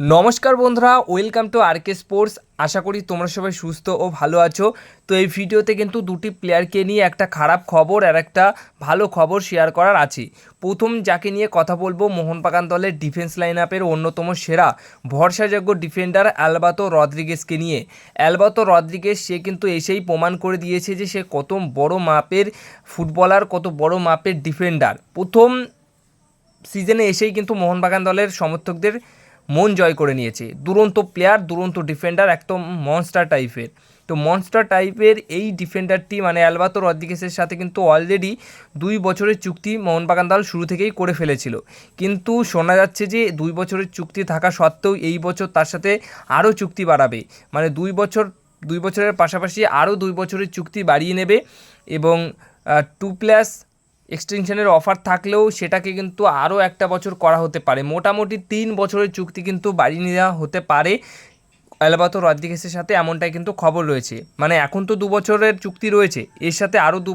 নমস্কার বন্ধুরা welcome to R K sports আশা করি তোমরা সবাই সুস্থ ও ভালো আছো। তো এই ভিডিওতে কিন্তু দুটি প্লেয়ারকে নিয়ে একটা খারাপ খবর আর একটা ভালো খবর শেয়ার করার আছে। প্রথম যাকে নিয়ে কথা বলব, মোহনবাগান দলের ডিফেন্স লাইন আপের অন্যতম সেরা, ভরসাযোগ্য ডিফেন্ডার অ্যালবাতো রদ্রিগেসকে নিয়ে। অ্যালবাতো রদ্রিগেস সে কিন্তু এসেই প্রমাণ করে দিয়েছে যে সে কত বড় মাপের ফুটবলার কত বড় মাপের ডিফেন্ডার প্রথম সিজনে এসেই কিন্তু মোহনবাগান দলের সমর্থকদের মন জয় করে নিয়েছে। দুরন্ত প্লেয়ার দুরন্ত ডিফেন্ডার একদম মনস্টার টাইপের তো মনস্টার টাইপের এই ডিফেন্ডারটি মানে অ্যালবাতো রদ্রিগেসের সাথে কিন্তু অলরেডি দুই বছরের চুক্তি মোহনবাগান দল শুরু থেকেই করে ফেলেছিল। কিন্তু শোনা যাচ্ছে যে দুই বছরের চুক্তি থাকা সত্ত্বেও এই বছর তার সাথে আরও চুক্তি বাড়াবে। মানে দুই বছর, দুই বছরের পাশাপাশি আরও দুই বছরের চুক্তি বাড়িয়ে নেবে এবং টু প্লাস এক্সটেনশনের অফার থাকলেও সেটাকে কিন্তু আরও একটা বছর করা হতে পারে। মোটামুটি তিন বছরের চুক্তি কিন্তু বাড়িয়ে নেওয়া হতে পারে। অ্যালবাতো রদ্রিগেসের সাথে এমনটাই কিন্তু খবর রয়েছে। মানে এখন তো দু বছরের চুক্তি রয়েছে। এর সাথে আরও দু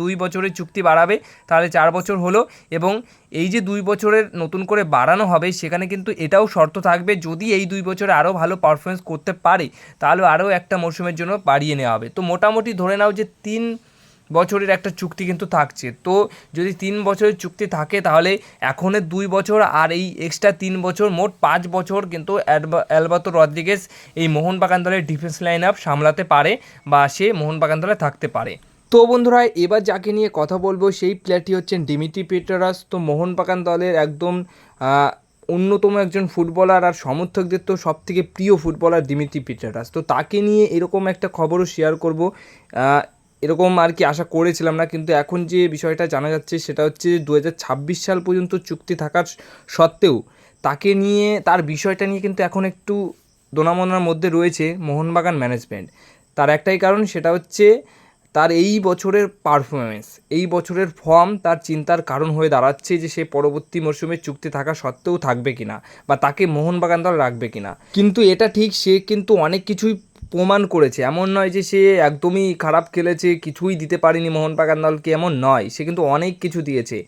দুই বছরের চুক্তি বাড়াবে। তাহলে চার বছর হলো এবং এই যে দুই বছরের নতুন করে বাড়ানো হবে, সেখানে কিন্তু এটাও শর্ত থাকবে, যদি এই দুই বছরে আরও ভালো পারফরমেন্স করতে পারে, তাহলে আরও একটা মরশুমের জন্য বাড়িয়ে নেওয়া হবে। তো মোটামুটি ধরে নাও যে তিন বছরের একটা চুক্তি কিন্তু থাকছে। তো যদি তিন বছরের চুক্তি থাকে তাহলে এখনের দুই বছর আর এই এক্সট্রা তিন বছর মোট পাঁচ বছর কিন্তু অ্যালবা- অ্যালবাতো রদ্রিগেস এই মোহনবাগান দলের ডিফেন্স লাইন আপ সামলাতে পারে বা সে মোহনবাগান দলে থাকতে পারে। তো বন্ধুরা, এবার যাকে নিয়ে কথা বলব সেই প্লেয়ারটি হচ্ছেন ডিমিটি পেটরাস তো মোহনবাগান দলের একদম অন্যতম একজন ফুটবলার আর সমর্থকদের তো সব থেকে প্রিয় ফুটবলার দিমিত্রি পিটারাস তো তাকে নিয়ে এরকম একটা খবরও শেয়ার করব। এরকম আর কি আশা করেছিলাম না, কিন্তু এখন যে বিষয়টা জানা যাচ্ছে সেটা হচ্ছে দু হাজার ছাব্বিশ সাল পর্যন্ত চুক্তি থাকার সত্ত্বেও তাকে নিয়ে, তার বিষয়টা নিয়ে কিন্তু এখন একটু দোনামনার মধ্যে রয়েছে মোহনবাগান ম্যানেজমেন্ট তার একটাই কারণ সেটা হচ্ছে তার এই বছরের পারফরমেন্স এই বছরের ফর্ম তার চিন্তার কারণ হয়ে দাঁড়াচ্ছে যে সে পরবর্তী মরশুমে চুক্তি থাকা সত্ত্বেও থাকবে কিনা বা তাকে মোহনবাগান দল রাখবে কিনা। কিন্তু এটা ঠিক, সে কিন্তু অনেক কিছুই প্রমাণ করেছে। এমন নয় যে সে একদমই খারাপ খেলেছে, কিছুই দিতে পারেনি মোহনবাগান দলকে এমন নয়। সে কিন্তু অনেক কিছু দিয়েছে।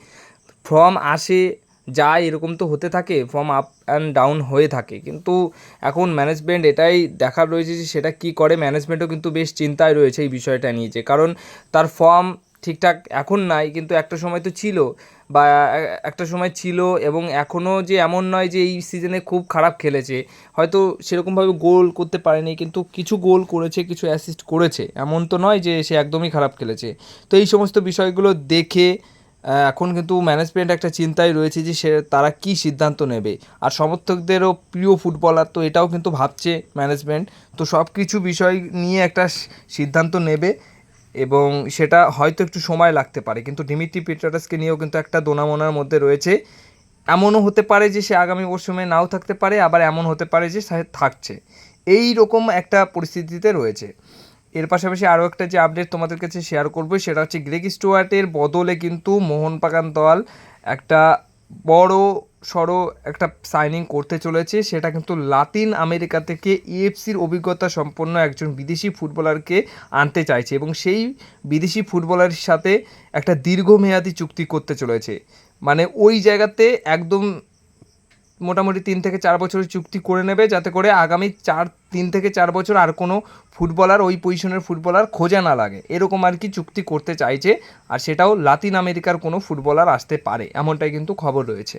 ফর্ম আসে, যায়, এরকম তো হতে থাকে, ফর্ম আপ অ্যান্ড ডাউন হয়ে থাকে। কিন্তু এখন ম্যানেজমেন্ট এটাই দেখার রয়েছে যে সেটা কি করে। ম্যানেজমেন্টও কিন্তু বেশ চিন্তায় রয়েছে এই বিষয়টা নিয়ে যে, কারণ তার ফর্ম ঠিকঠাক এখন নাই, কিন্তু একটা সময় তো ছিল বা একটা সময় ছিল এবং এখনও যে এমন নয় যে এই সিজনে খুব খারাপ খেলেছে। হয়তো সেরকমভাবে গোল করতে পারেনি, কিন্তু কিছু গোল করেছে, কিছু অ্যাসিস্ট করেছে। এমন তো নয় যে সে একদমই খারাপ খেলেছে। তো এই সমস্ত বিষয়গুলো দেখে এখন কিন্তু ম্যানেজমেন্ট একটা চিন্তায় রয়েছে যে সে, তারা কি সিদ্ধান্ত নেবে। আর সমর্থকদেরও প্রিয় ফুটবলার তো এটাও কিন্তু ভাবছে ম্যানেজমেন্ট তো সব কিছু বিষয় নিয়ে একটা সিদ্ধান্ত নেবে। এবং সেটা হয়তো একটু সময় লাগতে পারে। কিন্তু ডিমিট্রি পিটারাসকে নিয়েও কিন্তু একটা দোনামোনার মধ্যে রয়েছে। এমনও হতে পারে যে সে আগামী মরশুমে নাও থাকতে পারে, আবার এমন হতে পারে যে সে থাকছে। এই রকম একটা পরিস্থিতিতে রয়েছে। এর পাশাপাশি আরও একটা যে আপডেট তোমাদের কাছে শেয়ার করব, সেটা হচ্ছে গ্রেগ স্টুয়ার্টের বদলে কিন্তু মোহনবাগান দল একটা বড় সড়ো একটা সাইনিং করতে চলেছে। সেটা কিন্তু লাতিন আমেরিকা থেকে ইএফসির অভিজ্ঞতা সম্পন্ন একজন বিদেশি ফুটবলারকে আনতে চাইছে এবং সেই বিদেশি ফুটবলারের সাথে একটা দীর্ঘমেয়াদী চুক্তি করতে চলেছে। মানে ওই জায়গাতে একদম মোটামুটি তিন থেকে চার বছরের চুক্তি করে নেবে যাতে করে আগামী চার, তিন থেকে চার বছর আর কোনো ফুটবলার, ওই পজিশনের ফুটবলার খোঁজা না লাগে। এরকম আর কি চুক্তি করতে চাইছে, আর সেটাও লাতিন আমেরিকার কোনো ফুটবলার আসতে পারে, এমনটাই কিন্তু খবর রয়েছে।